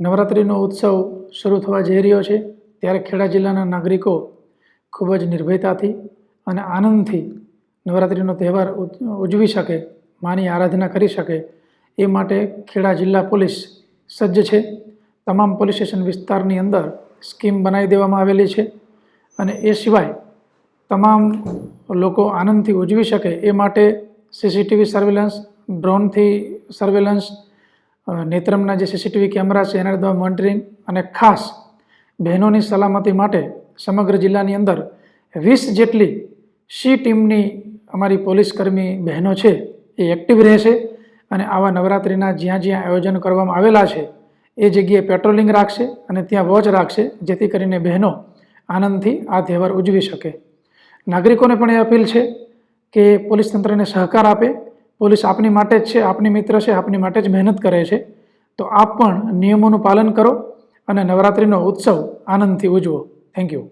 નવરાત્રિનો ઉત્સવ શરૂ થવા જઈ રહ્યો છે, ત્યારે ખેડા જિલ્લાના નાગરિકો ખૂબ જ નિર્ભયતાથી અને આનંદથી નવરાત્રિનો તહેવાર ઉજવી શકે, માની આરાધના કરી શકે. એ માટે ખેડા જિલ્લા પોલીસ સજ્જ છે. તમામ પોલીસ સ્ટેશન વિસ્તારની અંદર સ્કીમ બનાવી દેવામાં આવેલી છે અને એ સિવાય તમામ લોકો આનંદથી ઉજવી શકે. એ માટે સીસીટીવી સર્વેલન્સ, ડ્રોનથી સર્વેલન્સ નેત્રમના જે સીસીટીવી કેમેરા છે, એના દ્વારા મોનિટરિંગ અને ખાસ બહેનોની સલામતી માટે સમગ્ર જિલ્લાની અંદર વીસ જેટલી સી ટીમની અમારી પોલીસકર્મી બહેનો છે, એ એક્ટિવ રહેશે અને આવા નવરાત્રિના જ્યાં જ્યાં આયોજન કરવામાં આવેલા છે, એ જગ્યાએ પેટ્રોલિંગ રાખશે અને ત્યાં વોચ રાખશે, જેથી કરીને બહેનો આનંદથી આ તહેવાર ઉજવી શકે. નાગરિકોને પણ એ અપીલ છે કે પોલીસ તંત્રને સહકાર આપે પોલીસ આપની માટે જ છે, આપની મિત્ર છે, આપની માટે જ મહેનત કરે છે. તો આપ પણ નિયમોનું પાલન કરો અને નવરાત્રિનો ઉત્સવ આનંદથી ઉજવો. Thank you